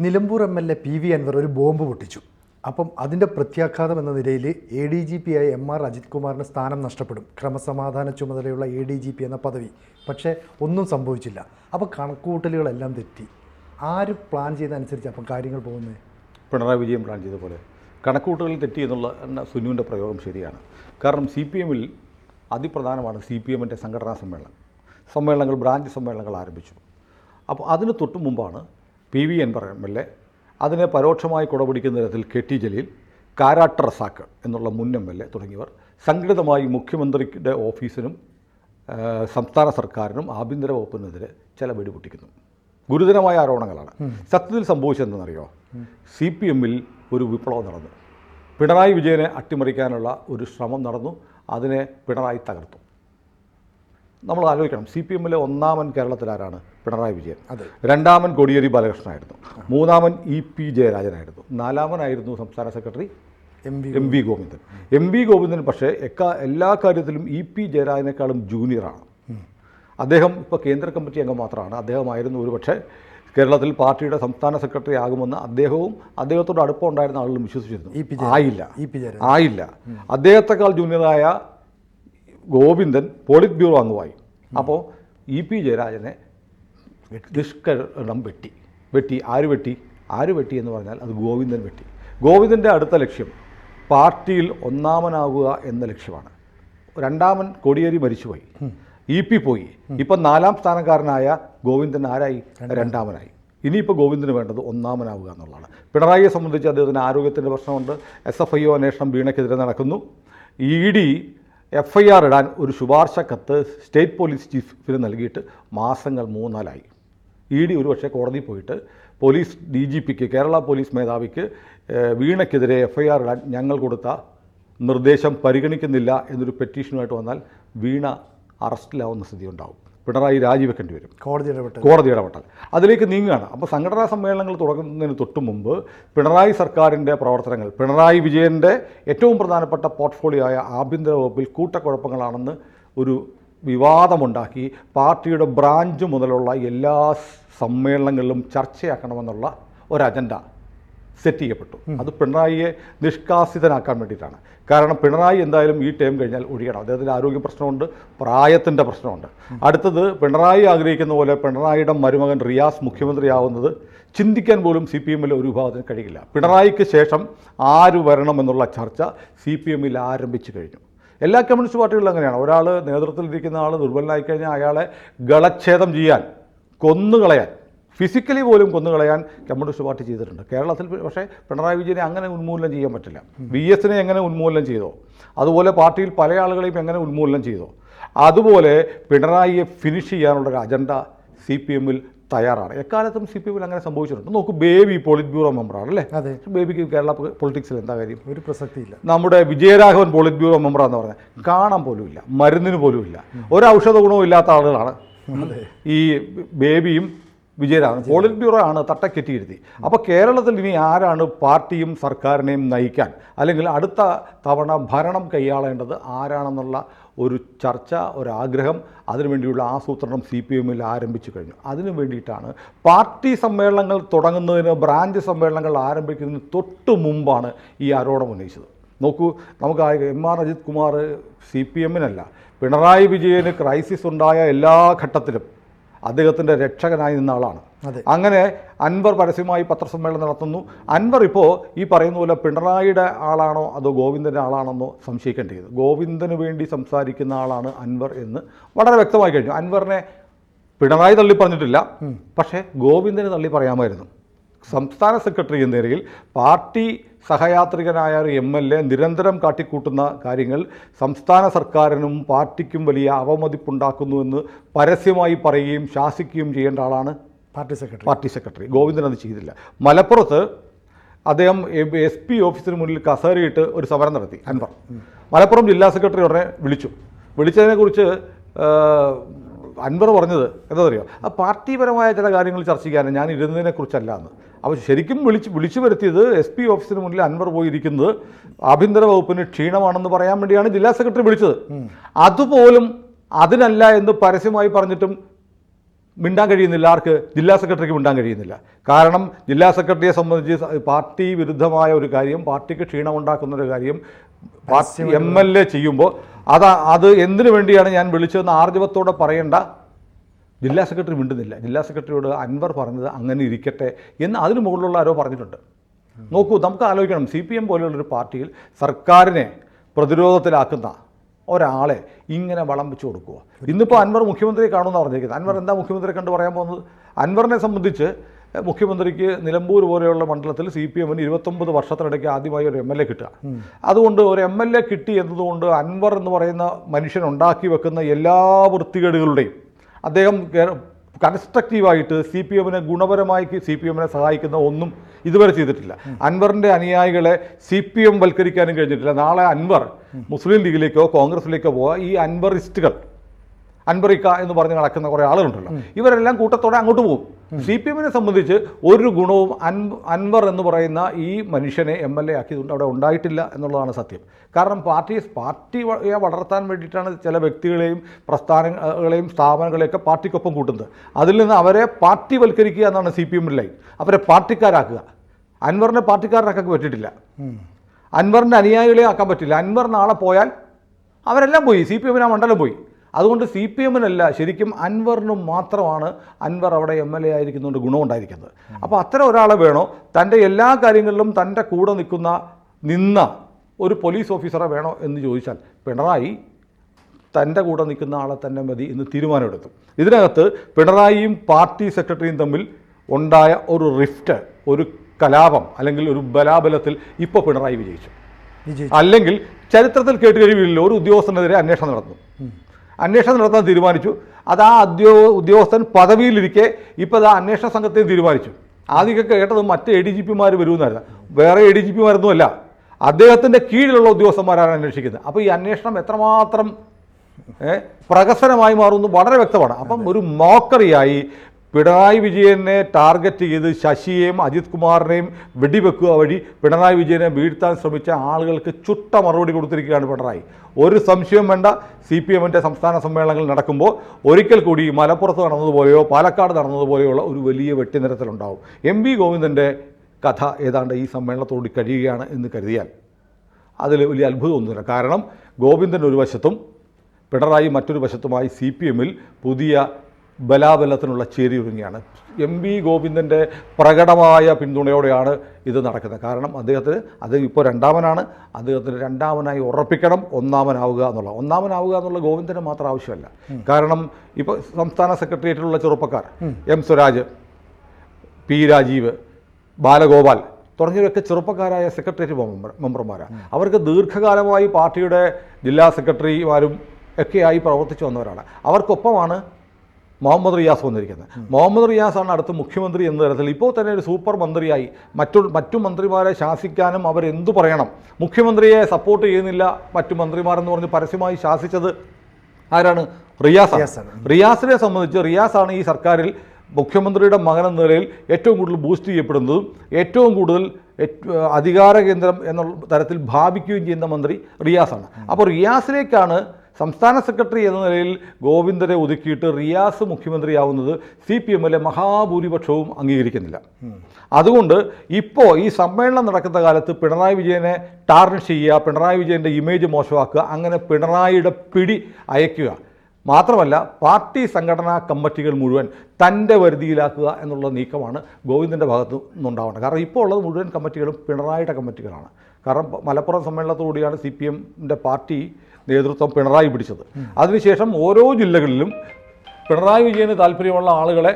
Nilambur M L A P V Anvar ഒരു bomb പൊട്ടിച്ചു. അപ്പം അതിന്റെ പ്രത്യാഘാതം എന്ന നിലയിൽ എ ഡി ജി പി ആയ എം ആർ അജിത് കുമാറിന് സ്ഥാനം നഷ്ടപ്പെടും. ക്രമസമാധാന ചുമതലയുള്ള എ ഡി ജി പി എന്ന പദവി. പക്ഷേ ഒന്നും സംഭവിച്ചില്ല. അപ്പോൾ കണക്കുകൂട്ടലുകളെല്ലാം തെറ്റി. ആര് പ്ലാൻ ചെയ്തനുസരിച്ച് അപ്പം കാര്യങ്ങൾ പോകുന്നത്? പിണറായി വിജയൻ പ്ലാൻ ചെയ്ത പോലെ. കണക്കുകൂട്ടലിൽ തെറ്റി എന്നുള്ള എന്ന സുനുവിന്റെ പ്രയോഗം ശരിയാണ്. കാരണം സി പി എമ്മിൽ അതിപ്രധാനമാണ് സി പി എമ്മിന്റെ സംഘടനാ സമ്മേളനം. സമ്മേളനങ്ങൾ ബ്രാഞ്ച് സമ്മേളനങ്ങൾ ആരംഭിച്ചു. അപ്പോൾ അതിന് തൊട്ടു മുമ്പാണ് P V N M L A അതിനെ പരോക്ഷമായി കുടപിടിക്കുന്ന തരത്തിൽ കെ ടി ജലീൽ കാരാട്ട് റസാക്ക് എന്നുള്ള മുൻ എം എൽ എ തുടങ്ങിയവർ. സംഘടിതമായി മുഖ്യമന്ത്രിയുടെ ഓഫീസിനും സംസ്ഥാന സർക്കാരിനും ആഭ്യന്തര വകുപ്പിനെതിരെ ചില വെടിപൊട്ടിക്കുന്നു. ഗുരുതരമായ ആരോപണങ്ങളാണ്. സത്യത്തിൽ സംഭവിച്ചതെന്നറിയോ സി പി എമ്മിൽ ഒരു വിപ്ലവം നടന്നു. പിണറായി വിജയനെ അട്ടിമറിക്കാനുള്ള ഒരു ശ്രമം നടന്നു. അതിനെ പിണറായി തകർത്തു. നമ്മൾ ആലോചിക്കണം. സി പി എമ്മിലെ ഒന്നാമൻ കേരളത്തിൽ ആരാണ് പിണറായി വിജയൻ. അതെ. രണ്ടാമൻ കോടിയേരി ബാലകൃഷ്ണനായിരുന്നു. മൂന്നാമൻ ഇ പി ജയരാജനായിരുന്നു. നാലാമനായിരുന്നു സംസ്ഥാന secretary M V M V Govindan. M V Govindan പക്ഷേ എക്കാ എല്ലാ കാര്യത്തിലും ഇ പി ജയരാജനേക്കാളും ജൂനിയറാണ് അദ്ദേഹം ഇപ്പോൾ കേന്ദ്ര കമ്മിറ്റി അംഗം മാത്രമാണ്. അദ്ദേഹമായിരുന്നു ഒരു പക്ഷേ കേരളത്തിൽ പാർട്ടിയുടെ സംസ്ഥാന സെക്രട്ടറി ആകുമെന്ന് അദ്ദേഹവും അദ്ദേഹത്തോട് അടുപ്പം ഉണ്ടായിരുന്ന ആളുകളും വിശ്വസിച്ചിരുന്നു. ആയില്ല. ആയില്ല. അദ്ദേഹത്തെക്കാൾ ജൂനിയറായ ഗോവിന്ദൻ പോളിറ്റ് ബ്യൂറോ അംഗമായി അപ്പോൾ ഇ പി ജയരാജനെ നിഷ്കരണം വെട്ടി. വെട്ടി. ആര് വെട്ടി? ആര് വെട്ടി എന്ന് പറഞ്ഞാൽ അത് ഗോവിന്ദൻ വെട്ടി. ഗോവിന്ദന്റെ അടുത്ത ലക്ഷ്യം പാർട്ടിയിൽ ഒന്നാമനാകുക എന്ന ലക്ഷ്യമാണ്. രണ്ടാമൻ കോടിയേരി മരിച്ചുപോയി. ഇ പി പോയി. ഇപ്പം നാലാം സ്ഥാനക്കാരനായ ഗോവിന്ദൻ ആരായി? രണ്ടാമനായി. ഇനിയിപ്പോൾ ഗോവിന്ദന് വേണ്ടത് ഒന്നാമനാവുക എന്നുള്ളതാണ്. പിണറായിയെ സംബന്ധിച്ച് അദ്ദേഹത്തിന് ആരോഗ്യത്തിന്റെ പ്രശ്നമുണ്ട്. എസ് എഫ് ഐ ഒ അന്വേഷണം വീണയ്ക്കെതിരെ നടക്കുന്നു. E D F I R ഇടാൻ ഒരു ശുപാർശ കത്ത് സ്റ്റേറ്റ് പോലീസ് ചീഫിന് നൽകിയിട്ട് മാസങ്ങൾ മൂന്നാലായി. ഇ ഡി ഒരുപക്ഷെ കോടതിയിൽ പോയിട്ട് പോലീസ് ഡി ജി പിക്ക് കേരള പോലീസ് മേധാവിക്ക് വീണയ്ക്കെതിരെ എഫ് ഐ ആർ ഇടാൻ ഞങ്ങൾ കൊടുത്ത നിർദ്ദേശം പരിഗണിക്കുന്നില്ല എന്നൊരു പെറ്റീഷനുമായിട്ട് വന്നാൽ വീണ അറസ്റ്റിലാവുന്ന സ്ഥിതി ഉണ്ടാവും. പിണറായി രാജിവെക്കേണ്ടി വരും. കോടതി ഇടപെട്ട് കോടതി ഇടപെട്ടൽ അതിലേക്ക് നീങ്ങുകയാണ്. അപ്പോൾ സംഘടനാ സമ്മേളനങ്ങൾ തുടങ്ങുന്നതിന് തൊട്ട് മുമ്പ് പിണറായി സർക്കാരിന്റെ പ്രവർത്തനങ്ങൾ പിണറായി വിജയന്റെ ഏറ്റവും പ്രധാനപ്പെട്ട പോർട്ട്ഫോളിയോ ആയ ആഭ്യന്തര വകുപ്പിൽ കൂട്ടക്കുഴപ്പങ്ങളാണെന്ന് ഒരു വിവാദമുണ്ടാക്കി പാർട്ടിയുടെ ബ്രാഞ്ച് മുതലുള്ള എല്ലാ സമ്മേളനങ്ങളിലും ചർച്ചയാക്കണമെന്നുള്ള ഒരു അജണ്ട സെറ്റ് ചെയ്യപ്പെട്ടു. അത് പിണറായിയെ നിഷ്കാസിതനാക്കാൻ വേണ്ടിയിട്ടാണ്. കാരണം പിണറായി എന്തായാലും ഈ ടൈം കഴിഞ്ഞാൽ ഒഴിയണം. അദ്ദേഹത്തിന്റെ ആരോഗ്യ പ്രശ്നമുണ്ട് പ്രായത്തിന്റെ പ്രശ്നമുണ്ട്. അടുത്തത് പിണറായി ആഗ്രഹിക്കുന്ന പോലെ പിണറായിയുടെ മരുമകൻ റിയാസ് മുഖ്യമന്ത്രിയാവുന്നത് ചിന്തിക്കാൻ പോലും സി പി എമ്മിലെ ഒരു വിഭാഗത്തിന് കഴിയില്ല. പിണറായിക്ക് ശേഷം ആര് വരണമെന്നുള്ള ചർച്ച സി പി എമ്മിൽ ആരംഭിച്ചു കഴിഞ്ഞു. എല്ലാ കമ്മ്യൂണിസ്റ്റ് പാർട്ടികളിലും അങ്ങനെയാണ്. ഒരാൾ നേതൃത്വത്തിലിരിക്കുന്ന ആൾ ദുർബലനായി കഴിഞ്ഞാൽ അയാളെ ഗളച്ഛേദം ചെയ്യാൻ കൊന്നുകളയാൻ ഫിസിക്കലി പോലും കൊന്നുകളയാൻ കമ്മ്യൂണിസ്റ്റ് പാർട്ടി ചെയ്തിട്ടുണ്ട്. കേരളത്തിൽ പക്ഷേ പിണറായി വിജയനെ അങ്ങനെ ഉന്മൂലനം ചെയ്യാൻ പറ്റില്ല. വി എസിനെ എങ്ങനെ ഉന്മൂലനം ചെയ്തോ അതുപോലെ പാർട്ടിയിൽ പല ആളുകളെയും എങ്ങനെ ഉന്മൂലനം ചെയ്തോ അതുപോലെ പിണറായിയെ ഫിനിഷ് ചെയ്യാനുള്ള അജണ്ട സി പി എമ്മിൽ തയ്യാറാണ്. എക്കാലത്തും സി പി എമ്മിൽ അങ്ങനെ സംഭവിച്ചിട്ടുണ്ട്. നോക്കൂ ബേബി പോളിറ്റ് ബ്യൂറോ മെമ്പറാണ് അല്ലേ അതെ. ബേബിക്ക് കേരള പൊളിറ്റിക്സിൽ എന്താ കാര്യം? ഒരു പ്രസക്തിയില്ല. നമ്മുടെ വിജയരാഘവൻ പോളിറ്റ് ബ്യൂറോ മെമ്പറാന്ന് പറഞ്ഞാൽ കാണാൻ പോലും ഇല്ല മരുന്നിന് പോലും ഇല്ല. ഒരു ഔഷധ ഗുണവും ഇല്ലാത്ത ആളുകളാണ്. ഈ ബേബിയും വിജയരാഘവൻ. പോളിറ്റ് ബ്യൂറോ ആണ് തട്ടക്കെട്ടിയിരുത്തി. അപ്പോൾ കേരളത്തിൽ ഇനി ആരാണ് പാർട്ടിയും സർക്കാരിനെയും നയിക്കാൻ? അല്ലെങ്കിൽ അടുത്ത തവണ ഭരണം കൈയാളേണ്ടത് ആരാണെന്നുള്ള ഒരു ചർച്ച ഒരാഗ്രഹം അതിനുവേണ്ടിയുള്ള ആസൂത്രണം സി പി എമ്മിൽ ആരംഭിച്ചു കഴിഞ്ഞു. അതിനു വേണ്ടിയിട്ടാണ് പാർട്ടി സമ്മേളനങ്ങൾ തുടങ്ങുന്നതിന് ബ്രാഞ്ച് സമ്മേളനങ്ങൾ ആരംഭിക്കുന്നതിന് തൊട്ട് മുമ്പാണ് ഈ ആരോപണം ഉന്നയിച്ചത്. നോക്കൂ നമുക്ക് M R Ajith Kumar C P എമ്മിനല്ല Pinarayi വിജയന് ക്രൈസിസ് ഉണ്ടായ എല്ലാ ഘട്ടത്തിലും അദ്ദേഹത്തിന്റെ രക്ഷകനായി നിന്ന ആളാണ്. അങ്ങനെ അൻവർ പരസ്യമായി പത്രസമ്മേളനം നടത്തുന്നു. അൻവർ ഇപ്പോൾ ഈ പറയുന്ന പോലെ പിണറായിയുടെ ആളാണോ അതോ ഗോവിന്ദന്റെ ആളാണെന്നോ സംശയിക്കേണ്ടത് ഗോവിന്ദന് വേണ്ടി സംസാരിക്കുന്ന ആളാണ് അൻവർ എന്ന് വളരെ വ്യക്തമായി കഴിഞ്ഞു. അൻവറിനെ പിണറായി തള്ളി പറഞ്ഞിട്ടില്ല. പക്ഷേ ഗോവിന്ദന് തള്ളി പറയാമായിരുന്നു. സംസ്ഥാന സെക്രട്ടറി എന്ന നിലയിൽ പാർട്ടി സഹയാത്രികനായ ഒരു എം എൽ എ നിരന്തരം കാട്ടിക്കൂട്ടുന്ന കാര്യങ്ങൾ സംസ്ഥാന സർക്കാരിനും പാർട്ടിക്കും വലിയ അവമതിപ്പുണ്ടാക്കുന്നുവെന്ന് പരസ്യമായി പറയുകയും ശാസിക്കുകയും ചെയ്യേണ്ട ആളാണ് party secretary. Party secretary. Govindan അത് ചെയ്തില്ല. മലപ്പുറത്ത് അദ്ദേഹം എസ് പി ഓഫീസിന് മുന്നിൽ കസേരയിട്ട് ഒരു സമരം നടത്തി. അൻവർ. മലപ്പുറം ജില്ലാ സെക്രട്ടറി ഉടനെ വിളിച്ചു. വിളിച്ചതിനെക്കുറിച്ച് അൻവർ പറഞ്ഞത് എന്താ പറയുക ആ പാർട്ടിപരമായ ചില കാര്യങ്ങൾ ചർച്ച ചെയ്യാൻ ഞാൻ ഇരുന്നതിനെക്കുറിച്ചല്ല എന്ന് അപ്പോൾ ശരിക്കും വിളിച്ച് വിളിച്ചു വരുത്തിയത് എസ് പി ഓഫീസിന് മുന്നിൽ അൻവർ പോയിരിക്കുന്നത് ആഭ്യന്തര വകുപ്പിന് ക്ഷീണമാണെന്ന് പറയാൻ വേണ്ടിയാണ് ജില്ലാ സെക്രട്ടറി വിളിച്ചത്. അതുപോലും അതിനല്ല എന്ന് പരസ്യമായി പറഞ്ഞിട്ടും മിണ്ടാൻ കഴിയുന്നില്ല. ആർക്ക്? ജില്ലാ സെക്രട്ടറിക്ക് മിണ്ടാൻ കഴിയുന്നില്ല. കാരണം ജില്ലാ സെക്രട്ടറിയെ സംബന്ധിച്ച് പാർട്ടി വിരുദ്ധമായ ഒരു കാര്യം പാർട്ടിക്ക് ക്ഷീണമുണ്ടാക്കുന്ന ഒരു കാര്യം പാർട്ടി എം എൽ എ ചെയ്യുമ്പോൾ അത് അത് എന്തിനു വേണ്ടിയാണ് ഞാൻ വിളിച്ചതെന്ന് ആർജവത്തോടെ പറയേണ്ട. ജില്ലാ സെക്രട്ടറി മിണ്ടുന്നില്ല. ജില്ലാ സെക്രട്ടറിയോട് അൻവർ പറഞ്ഞത് അങ്ങനെ ഇരിക്കട്ടെ എന്ന് അതിന് മുകളിലുള്ള ആരോ പറഞ്ഞിട്ടുണ്ട്. നോക്കൂ നമുക്ക് ആലോചിക്കണം. സി പി എം പോലെയുള്ളൊരു പാർട്ടിയിൽ സർക്കാരിനെ പ്രതിരോധത്തിലാക്കുന്ന ഒരാളെ ഇങ്ങനെ വളം വെച്ച് കൊടുക്കുക. ഇന്നിപ്പോൾ അൻവർ മുഖ്യമന്ത്രിയെ കാണുമെന്ന് പറഞ്ഞിരിക്കുന്നത്. അൻവർ എന്താ മുഖ്യമന്ത്രിയെ കണ്ട് പറയാൻ പോകുന്നത്? അൻവറിനെ സംബന്ധിച്ച് മുഖ്യമന്ത്രിക്ക് നിലമ്പൂർ പോലെയുള്ള മണ്ഡലത്തിൽ സി പി എമ്മിന് ഇരുപത്തൊമ്പത് വർഷത്തിനിടയ്ക്ക് ആദ്യമായി ഒരു എം എൽ എ കിട്ടുക. അതുകൊണ്ട് ഒരു എം എൽ എ കിട്ടി എന്നതുകൊണ്ട് അൻവർ എന്ന് പറയുന്ന മനുഷ്യൻ ഉണ്ടാക്കി വെക്കുന്ന എല്ലാ വൃത്തികേടുകളുടെയും അദ്ദേഹം കൺസ്ട്രക്റ്റീവായിട്ട് സി പി എമ്മിനെ ഗുണപരമായി സി പി എമ്മിനെ സഹായിക്കുന്ന ഒന്നും ഇതുവരെ ചെയ്തിട്ടില്ല. അൻവറിന്റെ അനുയായികളെ സി പി എം വൽക്കരിക്കാനും കഴിഞ്ഞിട്ടില്ല. നാളെ അൻവർ മുസ്ലിം ലീഗിലേക്കോ കോൺഗ്രസിലേക്കോ പോവുക ഈ അൻവറിസ്റ്റുകൾ അൻവറിക്ക എന്ന് പറഞ്ഞ് നടക്കുന്ന കുറേ ആളുകളുണ്ടല്ലോ. ഇവരെല്ലാം കൂട്ടത്തോടെ അങ്ങോട്ട് പോകും. സി പി എമ്മിനെ സംബന്ധിച്ച് ഒരു ഗുണവും അൻവർ എന്ന് പറയുന്ന ഈ മനുഷ്യനെ എം എൽ എ ആക്കിയതുകൊണ്ട് അവിടെ ഉണ്ടായിട്ടില്ല എന്നുള്ളതാണ് സത്യം. കാരണം പാർട്ടി പാർട്ടിയെ വളർത്താൻ വേണ്ടിയിട്ടാണ് ചില വ്യക്തികളെയും പ്രസ്ഥാനങ്ങളെയും സ്ഥാപനങ്ങളെയൊക്കെ പാർട്ടിക്കൊപ്പം കൂട്ടുന്നത്. അതിൽ നിന്ന് അവരെ പാർട്ടിവൽക്കരിക്കുക എന്നാണ് സി പി എമ്മിന്റെ ലൈൻ. അവരെ പാർട്ടിക്കാരാക്കുക. അൻവറിനെ പാർട്ടിക്കാരനാക്കാൻ പറ്റിയിട്ടില്ല. അൻവറിന്റെ അനുയായികളെ ആക്കാൻ പറ്റില്ല. അൻവർ നാളെ പോയാൽ അവരെല്ലാം പോയി. സി പി എമ്മിന് ആ മണ്ഡലം പോയി. അതുകൊണ്ട് സി പി എമ്മിനല്ല ശരിക്കും അൻവറിനും മാത്രമാണ് അൻവർ അവിടെ എം എൽ എ ആയിരിക്കുന്നതുകൊണ്ട് ഗുണമുണ്ടായിരിക്കുന്നത്. അപ്പോൾ അത്തരം ഒരാളെ വേണോ? തന്റെ എല്ലാ കാര്യങ്ങളിലും തന്റെ കൂടെ നിൽക്കുന്ന നിന്ന ഒരു പോലീസ് ഓഫീസറെ വേണോ എന്ന് ചോദിച്ചാൽ പിണറായി തന്റെ കൂടെ നിൽക്കുന്ന ആളെ തന്നെ മതി എന്ന് തീരുമാനമെടുത്തു. ഇതിനകത്ത് പിണറായിയും പാർട്ടി സെക്രട്ടറിയും തമ്മിൽ ഉണ്ടായ ഒരു റിഫ്റ്റ് ഒരു കലാപം അല്ലെങ്കിൽ ഒരു ബലാബലത്തിൽ ഇപ്പോൾ പിണറായി വിജയിച്ചു. വിജയ് അല്ലെങ്കിൽ ചരിത്രത്തിൽ കേട്ട് കഴിവില്ല ഒരു ഉദ്യോഗസ്ഥനെതിരെ അന്വേഷണം നടന്നു. അന്വേഷണം നടത്താൻ തീരുമാനിച്ചു. അത് ആ ഉദ്യോ ഉദ്യോഗസ്ഥൻ പദവിയിലിരിക്കെ ഇപ്പോൾ അത് അന്വേഷണ സംഘത്തെ തീരുമാനിച്ചു. ആദ്യമൊക്കെ കേട്ടത് മറ്റ് എ ഡി ജി പിമാർ വരുമെന്നായിരുന്നു. വേറെ എ ഡി ജി പിമാരൊന്നുമല്ല അദ്ദേഹത്തിന്റെ കീഴിലുള്ള ഉദ്യോഗസ്ഥന്മാരാണ് അന്വേഷിക്കുന്നത്. അപ്പോൾ ഈ അന്വേഷണം എത്രമാത്രം പ്രകസനമായി പ്രഹസനമായി മാറുന്നു വളരെ വ്യക്തമാണ്. അപ്പം ഒരു മോക്കറിയായി പിണറായി വിജയനെ ടാർഗറ്റ് ചെയ്ത് ശശിയെയും അജിത് കുമാറിനെയും വെടിവെക്കുക വഴി പിണറായി വിജയനെ വീഴ്ത്താൻ ശ്രമിച്ച ആളുകൾക്ക് ചുട്ട മറുപടി കൊടുത്തിരിക്കുകയാണ് പിണറായി. ഒരു സംശയം വേണ്ട. സി പി എമ്മിന്റെ സംസ്ഥാന സമ്മേളനങ്ങൾ നടക്കുമ്പോൾ ഒരിക്കൽ കൂടി മലപ്പുറത്ത് നടന്നതുപോലെയോ പാലക്കാട് നടന്നതുപോലെയുള്ള ഒരു വലിയ വെട്ടിനിരത്തലുണ്ടാവും. എം വി ഗോവിന്ദന്റെ കഥ ഏതാണ്ട് ഈ സമ്മേളനത്തോട് കഴിയുകയാണ് എന്ന് കരുതിയാൽ അതിൽ വലിയ അത്ഭുതമൊന്നുമില്ല. കാരണം ഗോവിന്ദൻ ഒരു വശത്തും പിണറായി മറ്റൊരു വശത്തുമായി സി പി എമ്മിൽ പുതിയ ബലാബലത്തിനുള്ള ചേരിയൊരുങ്ങിയാണ് എം വി ഗോവിന്ദന്റെ പ്രകടമായ പിന്തുണയോടെയാണ് ഇത് നടക്കുന്നത്. കാരണം അദ്ദേഹത്തിന് അത് ഇപ്പോൾ രണ്ടാമനാണ്. അദ്ദേഹത്തിന് രണ്ടാമനായി ഉറപ്പിക്കണം ഒന്നാമനാവുക എന്നുള്ള ഒന്നാമനാവുക എന്നുള്ള ഗോവിന്ദന് മാത്രം ആവശ്യമല്ല. കാരണം ഇപ്പോൾ സംസ്ഥാന സെക്രട്ടേറിയറ്റിലുള്ള ചെറുപ്പക്കാർ എം സ്വരാജ് പി രാജീവ് ബാലഗോപാൽ തുടങ്ങിയവരൊക്കെ ചെറുപ്പക്കാരായ സെക്രട്ടേറിയറ്റ് മെമ്പർ മെമ്പർമാരാണ്. അവർക്ക് ദീർഘകാലമായി പാർട്ടിയുടെ ജില്ലാ സെക്രട്ടറിമാരും ഒക്കെയായി പ്രവർത്തിച്ചു വന്നവരാണ്. അവർക്കൊപ്പമാണ് മുഹമ്മദ് റിയാസ് വന്നിരിക്കുന്നത്. മുഹമ്മദ് റിയാസാണ് അടുത്ത മുഖ്യമന്ത്രി എന്ന തരത്തിൽ ഇപ്പോൾ തന്നെ ഒരു സൂപ്പർ മന്ത്രിയായി. മറ്റു മറ്റു മന്ത്രിമാരെ ശാസിക്കാനും അവരെന്തു പറയണം? മുഖ്യമന്ത്രിയെ സപ്പോർട്ട് ചെയ്യുന്നില്ല മറ്റു മന്ത്രിമാരെന്ന് പറഞ്ഞ് പരസ്യമായി ശാസിച്ചത് ആരാണ്? റിയാസാണ്. റിയാസിനെ സംബന്ധിച്ച് റിയാസാണ് ഈ സർക്കാരിൽ മുഖ്യമന്ത്രിയുടെ മകൻ എന്ന നിലയിൽ ഏറ്റവും കൂടുതൽ ബൂസ്റ്റ് ചെയ്യപ്പെടുന്നതും ഏറ്റവും കൂടുതൽ അധികാര കേന്ദ്രം എന്നുള്ള തരത്തിൽ ഭാവിക്കുകയും ചെയ്യുന്ന മന്ത്രി റിയാസാണ്. അപ്പോൾ റിയാസിലേക്കാണ് സംസ്ഥാന സെക്രട്ടറി എന്ന നിലയിൽ ഗോവിന്ദനെ ഒതുക്കിയിട്ട് റിയാസ് മുഖ്യമന്ത്രിയാവുന്നത് സി പി എമ്മിലെ മഹാഭൂരിപക്ഷവും അംഗീകരിക്കുന്നില്ല. അതുകൊണ്ട് ഇപ്പോൾ ഈ സമ്മേളനം നടക്കുന്ന കാലത്ത് പിണറായി വിജയനെ ടാർണിഷ് ചെയ്യുക പിണറായി വിജയന്റെ ഇമേജ് മോശമാക്കുക അങ്ങനെ പിണറായിയുടെ പിടി അയക്കുക മാത്രമല്ല പാർട്ടി സംഘടനാ കമ്മിറ്റികൾ മുഴുവൻ തന്റെ വരുതിയിലാക്കുക എന്നുള്ള നീക്കമാണ് ഗോവിന്ദന്റെ ഭാഗത്തു നിന്നുണ്ടാവേണ്ടത്. കാരണം ഇപ്പോൾ ഉള്ളത് മുഴുവൻ കമ്മിറ്റികളും പിണറായിയുടെ കമ്മിറ്റികളാണ്. കാരണം മലപ്പുറം സമ്മേളനത്തോടുകൂടിയാണ് സി പി എമ്മിന്റെ പാർട്ടി നേതൃത്വം പിണറായി പിടിച്ചത്. അതിനുശേഷം ഓരോ ജില്ലകളിലും പിണറായി വിജയന് താല്പര്യമുള്ള ആളുകളെ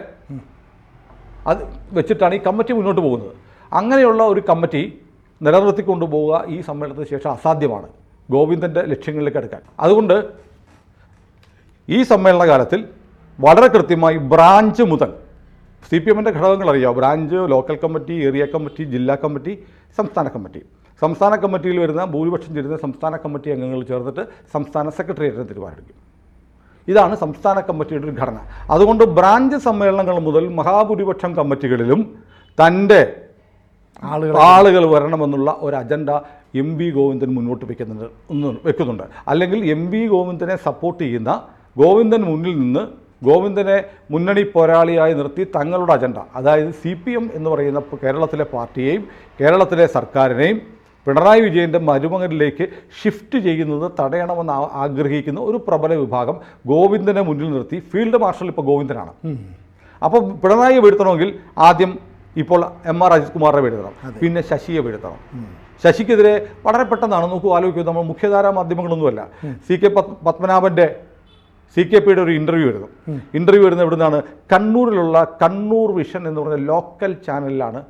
അത് വെച്ചിട്ടാണ് ഈ കമ്മിറ്റി മുന്നോട്ട് പോകുന്നത്. അങ്ങനെയുള്ള ഒരു കമ്മിറ്റി നിലനിർത്തിക്കൊണ്ടു പോവുക ഈ സമ്മേളനത്തിന് ശേഷം അസാധ്യമാണ്. ഗോവിന്ദന്റെ ലക്ഷ്യങ്ങളിലേക്ക് അടുക്കാൻ. അതുകൊണ്ട് ഈ സമ്മേളന കാലത്തിൽ വളരെ കൃത്യമായി ബ്രാഞ്ച് മുതൽ സി പി എമ്മിന്റെ ഘടകങ്ങൾ അറിയാം. Branch local committee area committee ജില്ലാ കമ്മിറ്റി സംസ്ഥാന കമ്മിറ്റി. സംസ്ഥാന കമ്മിറ്റിയിൽ വരുന്ന ഭൂരിപക്ഷം ചേരുന്ന സംസ്ഥാന കമ്മിറ്റി അംഗങ്ങൾ ചേർന്നിട്ട് സംസ്ഥാന സെക്രട്ടേറിയറ്റിനെ തീരുമാനിക്കും ഇതാണ് സംസ്ഥാന കമ്മിറ്റിയുടെ ഒരു ഘടന. അതുകൊണ്ട് ബ്രാഞ്ച് സമ്മേളനങ്ങൾ മുതൽ മഹാഭൂരിപക്ഷം കമ്മിറ്റികളിലും തന്റെ ആളുകൾ ആളുകൾ വരണമെന്നുള്ള ഒരു അജണ്ട എം വി ഗോവിന്ദൻ മുന്നോട്ട് വയ്ക്കുന്നുണ്ട് എന്ന് വെക്കുന്നുണ്ട്. അല്ലെങ്കിൽ എം വി ഗോവിന്ദനെ സപ്പോർട്ട് ചെയ്യുന്ന ഗോവിന്ദൻ മുന്നിൽ നിന്ന് ഗോവിന്ദനെ മുന്നണി പോരാളിയായി നിർത്തി തങ്ങളുടെ അജണ്ട അതായത് സി പി എം എന്ന് പറയുന്ന കേരളത്തിലെ പാർട്ടിയെയും കേരളത്തിലെ സർക്കാരിനെയും പിണറായി വിജയന്റെ മരുമകനിലേക്ക് ഷിഫ്റ്റ് ചെയ്യുന്നത് തടയണമെന്ന് ആഗ്രഹിക്കുന്ന ഒരു പ്രബല വിഭാഗം ഗോവിന്ദനെ മുന്നിൽ നിർത്തി. ഫീൽഡ് മാർഷൽ ഇപ്പോൾ ഗോവിന്ദനാണ്. അപ്പോൾ പിണറായിയെ വീഴ്ത്തണമെങ്കിൽ ആദ്യം ഇപ്പോൾ എം ആർ അജിത് കുമാറിനെ വീഴ്ത്തണം പിന്നെ ശശിയെ വീഴ്ത്തണം. ശശിക്കെതിരെ വളരെ പെട്ടെന്നാണ് നോക്കൂ ആലോചിക്കുന്നത് നമ്മൾ മുഖ്യധാരാ മാധ്യമങ്ങളൊന്നുമല്ല. സി കെ പത് പത്മനാഭന്റെ സി കെ പിയുടെ ഒരു ഇന്റർവ്യൂ വരുന്നു. ഇന്റർവ്യൂ വരുന്നത് എവിടുന്നാണ്? കണ്ണൂരിലുള്ള കണ്ണൂർ വിഷൻ എന്ന് പറഞ്ഞ ലോക്കൽ ചാനലിലാണ്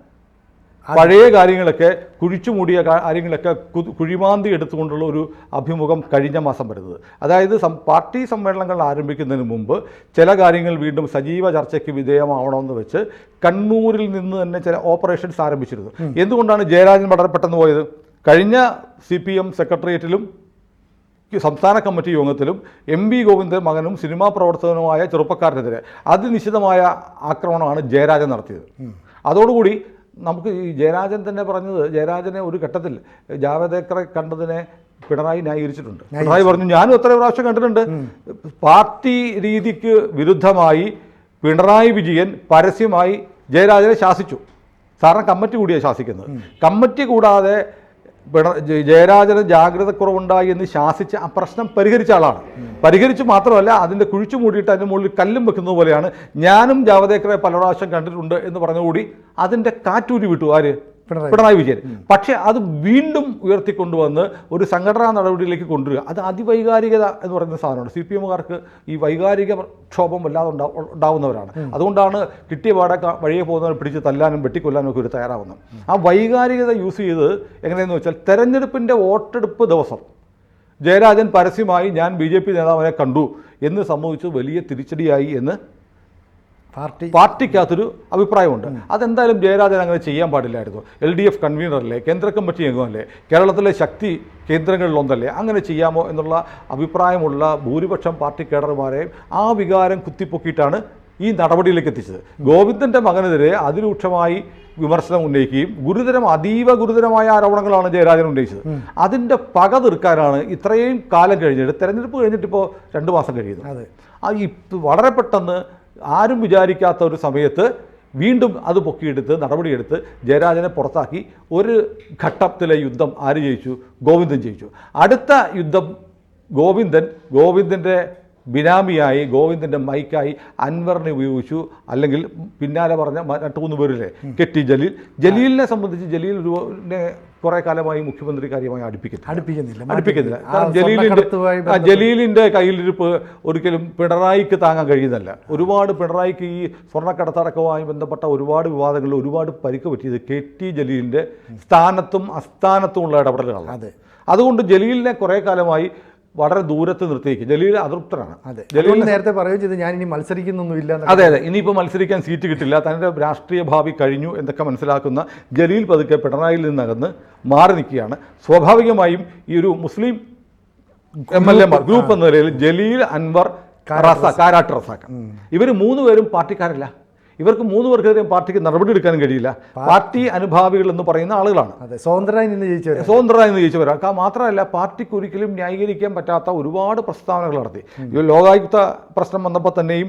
പഴയ കാര്യങ്ങളൊക്കെ കുഴിച്ചു മൂടിയ കാര്യങ്ങളൊക്കെ കുഴിമാന്തി എടുത്തുകൊണ്ടുള്ള ഒരു അഭിമുഖം കഴിഞ്ഞ മാസം വരുന്നത്. അതായത് സം- പാർട്ടി സമ്മേളനങ്ങൾ ആരംഭിക്കുന്നതിന് മുമ്പ് ചില കാര്യങ്ങൾ വീണ്ടും സജീവ ചർച്ചയ്ക്ക് വിധേയമാവണമെന്ന് വെച്ച് കണ്ണൂരിൽ നിന്ന് തന്നെ ചില ഓപ്പറേഷൻസ് ആരംഭിച്ചിരുന്നു. എന്തുകൊണ്ടാണ് ജയരാജൻ വളരെ പെട്ടെന്ന് പോയത്? കഴിഞ്ഞ സി പി എം സെക്രട്ടേറിയറ്റിലും സംസ്ഥാന കമ്മിറ്റി യോഗത്തിലും എം വി ഗോവിന്ദൻ മകനും സിനിമാ പ്രവർത്തകനുമായ ചെറുപ്പക്കാരനെതിരെ അതിനിശ്ചിതമായ ആക്രമണമാണ് ജയരാജൻ നടത്തിയത്. അതോടുകൂടി നമുക്ക് ഈ ജയരാജൻ തന്നെ പറഞ്ഞത് ജയരാജനെ ഒരു ഘട്ടത്തിൽ ജാവദേക്കറെ കണ്ടതിനെ പിണറായി ന്യായീകരിച്ചിട്ടുണ്ട്. പിണറായി പറഞ്ഞു ഞാനും എത്ര പ്രാവശ്യം കണ്ടിട്ടുണ്ട്. പാർട്ടി രീതിക്ക് വിരുദ്ധമായി പിണറായി വിജയൻ പരസ്യമായി ജയരാജനെ ശാസിച്ചു. സാറിന് കമ്മിറ്റി കൂടിയാണ് ശാസിക്കുന്നത്. കമ്മിറ്റി കൂടാതെ പിണ- ജയ- ജയരാജന് ജാഗ്രതക്കുറവുണ്ടായി എന്ന് ശാസിച്ച് ആ പ്രശ്നം പരിഹരിച്ച ആളാണ്. പരിഹരിച്ചു മാത്രമല്ല അതിന്റെ കുഴിച്ചു മൂടിയിട്ട് അതിന്റെ മുകളിൽ കല്ലും വെക്കുന്നത് പോലെയാണ് ഞാനും ജാവദേക്കറെ പല പ്രാവശ്യം കണ്ടിട്ടുണ്ട് എന്ന് പറഞ്ഞുകൂടി അതിന്റെ കാറ്റൂരി വിട്ടു. ആര്? പിണറായി. വിജയൻ. പക്ഷേ അത് വീണ്ടും ഉയർത്തിക്കൊണ്ടുവന്ന് ഒരു സംഘടനാ നടപടിയിലേക്ക് കൊണ്ടുവരിക. അത് അതിവൈകാരികത എന്ന് പറയുന്ന സാധനമാണ്. സി പി എമ്മുകാർക്ക് ഈ വൈകാരിക ക്ഷോഭം വല്ലാതെ ഉണ്ടാവുന്നവരാണ്. അതുകൊണ്ടാണ് കിട്ടിയ പാടെ വഴിയെ പോകുന്നവരെ പിടിച്ച് തല്ലാനും വെട്ടിക്കൊല്ലാനും ഒക്കെ ഒരു തയ്യാറാവുന്നത്. ആ വൈകാരികത യൂസ് ചെയ്ത് എങ്ങനെയെന്ന് വെച്ചാൽ തെരഞ്ഞെടുപ്പിന്റെ വോട്ടെടുപ്പ് ദിവസം ജയരാജൻ പരസ്യമായി ഞാൻ ബി ജെ പി നേതാവിനെ കണ്ടു എന്ന് സംഭവിച്ചു വലിയ തിരിച്ചടിയായി എന്ന് പാർട്ടി പാർട്ടിക്കകത്തൊരു അഭിപ്രായമുണ്ട്. അതെന്തായാലും ജയരാജൻ അങ്ങനെ ചെയ്യാൻ പാടില്ലായിരുന്നു. എൽ ഡി എഫ് കൺവീനറല്ലേ? കേന്ദ്ര കമ്മിറ്റി അംഗമല്ലേ? കേരളത്തിലെ ശക്തി കേന്ദ്രങ്ങളിലൊന്നല്ലേ? അങ്ങനെ ചെയ്യാമോ എന്നുള്ള അഭിപ്രായമുള്ള ഭൂരിപക്ഷം പാർട്ടി കേഡർമാരെ ആ വികാരം കുത്തിപ്പൊക്കിയിട്ടാണ് ഈ നടപടിയിലേക്ക് എത്തിച്ചത്. ഗോവിന്ദന്റെ മകനെതിരെ അതിരൂക്ഷമായി വിമർശനം ഉന്നയിക്കുകയും ഗുരുതരം അതീവ ഗുരുതരമായ ആരോപണങ്ങളാണ് ജയരാജൻ ഉന്നയിച്ചത്. അതിന്റെ പക തീർക്കാനാണ് ഇത്രയും കാലം കഴിഞ്ഞിട്ട് തെരഞ്ഞെടുപ്പ് കഴിഞ്ഞിട്ടിപ്പോൾ രണ്ട് മാസം കഴിയുന്നത് അതെ. ആ ഈ വളരെ പെട്ടെന്ന് ആരും വിചാരിക്കാത്ത ഒരു സമയത്ത് വീണ്ടും അത് പൊക്കിയെടുത്ത് നടപടിയെടുത്ത് ജയരാജനെ പുറത്താക്കി. ഒരു ഘട്ടത്തിലെ യുദ്ധം ആര് ജയിച്ചു? ഗോവിന്ദൻ ജയിച്ചു. അടുത്ത യുദ്ധം ഗോവിന്ദൻ. ഗോവിന്ദന്റെ ബിനാമിയായി ഗോവിന്ദന്റെ മൈക്കായി അൻവറിനെ ഉപയോഗിച്ചു. അല്ലെങ്കിൽ പിന്നാലെ പറഞ്ഞ മ- രണ്ട് മൂന്ന് പേരില്ലേ? കെട്ടി ജലീൽ. ജലീലിനെ സംബന്ധിച്ച് ജലീൽ ഒരു കുറെ കാലമായി മുഖ്യമന്ത്രി കാര്യമായി അടുപ്പിക്കുന്നു അടുപ്പിക്കുന്നില്ല അടുപ്പിക്കുന്നില്ല കാരണം ജലീലിന്റെ ജലീലിന്റെ കയ്യിലിരിപ്പ് ഒരിക്കലും പിണറായിക്ക് താങ്ങാൻ കഴിയുന്നല്ല ഒരുപാട് പിണറായിക്ക് ഈ സ്വർണക്കടത്തടക്കവുമായി ബന്ധപ്പെട്ട ഒരുപാട് വിവാദങ്ങളിൽ ഒരുപാട് പരിക്ക് പറ്റിയത് കെ ടി ജലീലിന്റെ സ്ഥാനത്തും അസ്ഥാനത്തുമുള്ള ഇടപെടലുകളാണ്. അതെ. അതുകൊണ്ട് ജലീലിനെ കുറേ കാലമായി വളരെ ദൂരത്ത് നിർത്തിയേക്കും ജലീൽ അതൃപ്തനാണ്. അതെ. ജലീൽ നേരത്തെ പറയുകയും ചെയ്ത് ഞാൻ ഇനി മത്സരിക്കുന്നൊന്നുമില്ല. അതെ അതെ. ഇനിയിപ്പോൾ മത്സരിക്കാൻ സീറ്റ് കിട്ടില്ല. തന്റെ രാഷ്ട്രീയ ഭാവി കഴിഞ്ഞു എന്നൊക്കെ മനസ്സിലാക്കുന്ന ജലീൽ പതുക്കെ പിണറായിയിൽ നിന്നകന്ന് മാറി നിൽക്കുകയാണ്. സ്വാഭാവികമായും ഈ ഒരു മുസ്ലിം എം എൽ എമാർ ഗ്രൂപ്പ് എന്ന നിലയിൽ ജലീൽ അൻവർ റസാഖ് കാരാട്ട് റസാഖ്. ഇവർ മൂന്ന് പേരും പാർട്ടിക്കാരല്ല. ഇവർക്ക് മൂന്ന് പേർക്കെതിരെയും പാർട്ടിക്ക് നടപടി എടുക്കാനും കഴിയില്ല. പാർട്ടി അനുഭാവികൾ എന്ന് പറയുന്ന ആളുകളാണ്. അതെ സ്വതന്ത്രമായി നിന്ന് ജയിച്ചവർ സ്വതന്ത്രരായി നിന്ന് മാത്രമല്ല പാർട്ടിക്ക് ഒരിക്കലും ന്യായീകരിക്കാൻ പറ്റാത്ത ഒരുപാട് പ്രസ്താവനകൾ നടത്തി. ഈ ലോകായുക്ത പ്രശ്നം വന്നപ്പോൾ തന്നെയും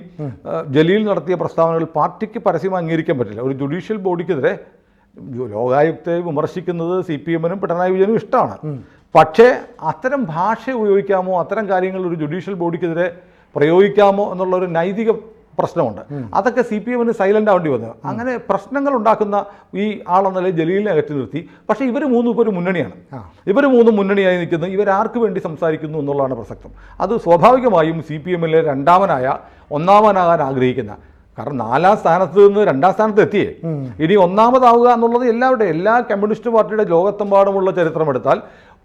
ജലീൽ നടത്തിയ പ്രസ്താവനകൾ പാർട്ടിക്ക് പരസ്യം അംഗീകരിക്കാൻ പറ്റില്ല. ഒരു ജുഡീഷ്യൽ ബോഡിക്കെതിരെ ലോകായുക്തയെ വിമർശിക്കുന്നത് സി പി എമ്മിനും പിണറായി വിജയനും ഇഷ്ടമാണ്. പക്ഷേ അത്തരം ഭാഷ ഉപയോഗിക്കാമോ അത്തരം കാര്യങ്ങൾ ഒരു ജുഡീഷ്യൽ ബോഡിക്കെതിരെ പ്രയോഗിക്കാമോ എന്നുള്ള ഒരു നൈതിക പ്രശ്നമുണ്ട്. അതൊക്കെ സി പി എമ്മിന് സൈലന്റ് ആവേണ്ടി വന്നു. അങ്ങനെ പ്രശ്നങ്ങൾ ഉണ്ടാക്കുന്ന ഈ ആളെന്ന നിലയിൽ ജലീലിനെ അകറ്റി നിർത്തി. പക്ഷേ ഇവർ മൂന്നും ഇപ്പോൾ ഒരു മുന്നണിയാണ്. ഇവർ മൂന്നും മുന്നണിയായി നിൽക്കുന്നു. ഇവരാർക്ക് വേണ്ടി സംസാരിക്കുന്നു എന്നുള്ളതാണ് പ്രസക്തം. അത് സ്വാഭാവികമായും സി പി എമ്മിലെ രണ്ടാമനായ ഒന്നാമനാകാൻ ആഗ്രഹിക്കുന്ന. കാരണം നാലാം സ്ഥാനത്ത് നിന്ന് രണ്ടാം സ്ഥാനത്ത് എത്തിയേ. ഇനി ഒന്നാമതാവുക എന്നുള്ളത് എല്ലാവരുടെ എല്ലാ കമ്മ്യൂണിസ്റ്റ് പാർട്ടിയുടെ ലോകത്തെമ്പാടുമുള്ള ചരിത്രം എടുത്താൽ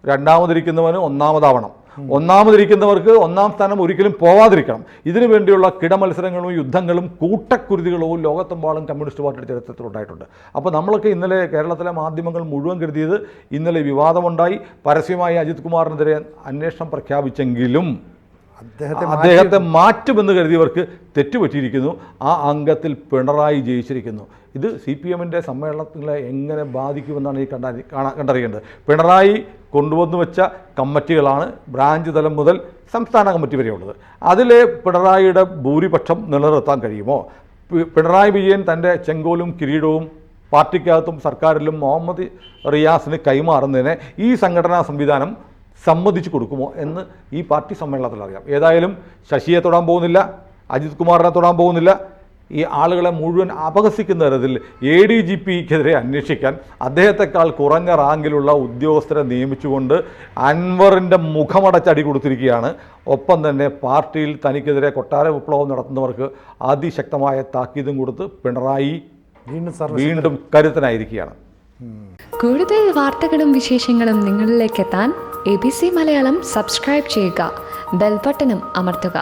രണ്ടാമതിരിക്കുന്നവന് ഒന്നാമതാവണം. ഒന്നാമതിരിക്കുന്നവർക്ക് ഒന്നാം സ്ഥാനം ഒരിക്കലും പോവാതിരിക്കണം. ഇതിനു വേണ്ടിയുള്ള കിടമത്സരങ്ങളും യുദ്ധങ്ങളും കൂട്ടക്കുരുതികളോ ലോകത്തെമ്പാടും കമ്മ്യൂണിസ്റ്റ് പാർട്ടിയുടെ ചരിത്രത്തിൽ ഉണ്ടായിട്ടുണ്ട്. അപ്പോൾ നമ്മളൊക്കെ ഇന്നലെ കേരളത്തിലെ മാധ്യമങ്ങൾ മുഴുവൻ കരുതിയത് ഇന്നലെ വിവാദമുണ്ടായി. പരസ്യമായി അജിത് കുമാറിനെതിരെ അന്വേഷണം പ്രഖ്യാപിച്ചെങ്കിലും അദ്ദേഹത്തെ അദ്ദേഹത്തെ മാറ്റുമെന്ന് കരുതിയവർക്ക് തെറ്റുപറ്റിയിരിക്കുന്നു. ആ അംഗത്തിൽ പിണറായി ജയിച്ചിരിക്കുന്നു. ഇത് സി പി എമ്മിന്റെ സമ്മേളനങ്ങളെ എങ്ങനെ ബാധിക്കുമെന്നാണ് ഈ കണ്ട കാണാ കണ്ടറിയേണ്ടത്. പിണറായി കൊണ്ടുവന്നു വെച്ച കമ്മിറ്റികളാണ് ബ്രാഞ്ച് തലം മുതൽ സംസ്ഥാന കമ്മിറ്റി വരെയുള്ളത്. അതിലെ പിണറായിയുടെ ഭൂരിപക്ഷം നിലനിർത്താൻ കഴിയുമോ? പിണറായി വിജയൻ തന്റെ ചെങ്കോലും കിരീടവും പാർട്ടിക്കകത്തും സർക്കാരിലും മുഹമ്മദ് റിയാസിന് കൈമാറുന്നതിനെ ഈ സംഘടനാ സംവിധാനം സമ്മതിച്ചു കൊടുക്കുമോ എന്ന് ഈ പാർട്ടി സമ്മേളനത്തിൽ അറിയാം. ഏതായാലും ശശിയെ തൊടാൻ പോകുന്നില്ല അജിത് കുമാറിനെ തൊടാൻ പോകുന്നില്ല ഈ ആളുകളെ മുഴുവൻ അപഹസിക്കുന്ന തരത്തിൽ എ ഡി ജി പിക്കെതിരെ അന്വേഷിക്കാൻ അദ്ദേഹത്തെക്കാൾ കുറഞ്ഞ റാങ്കിലുള്ള ഉദ്യോഗസ്ഥരെ നിയമിച്ചുകൊണ്ട് അൻവറിന്റെ മുഖമടച്ചടി കൊടുത്തിരിക്കുകയാണ്. ഒപ്പം തന്നെ പാർട്ടിയിൽ തനിക്കെതിരെ കൊട്ടാര വിപ്ലവം നടത്തുന്നവർക്ക് അതിശക്തമായ താക്കീതും കൊടുത്ത് പിണറായി വീണ്ടും വീണ്ടും കരുത്തനായിരിക്കുകയാണ്. കൂടുതൽ വാർത്തകളും വിശേഷങ്ങളും നിങ്ങളിലേക്ക് എത്താൻ A B C Malayalam subscribe ചെയ്യുക. ബെൽബട്ടനും അമർത്തുക.